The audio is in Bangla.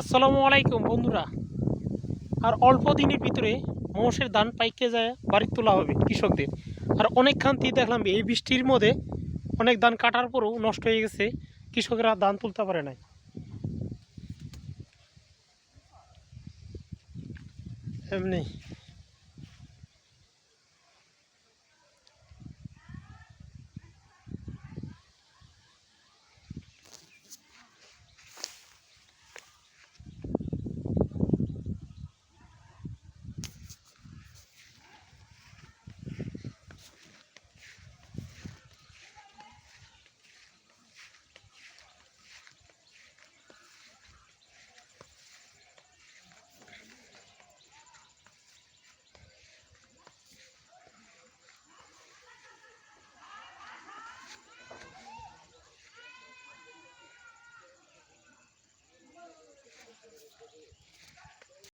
আসসালামু আলাইকুম, বন্ধুরা। আর অল্প দিনের ভিতরে মোষের ধান পাইকে যায় বাড়ি তোলা হবে কৃষকদের। আর অনেক খান্তি দেখলাম এই বৃষ্টির মধ্যে অনেক ধান কাটার পরও নষ্ট হয়ে গেছে, কৃষকেরা ধান তুলতে পারে নাই। এমনি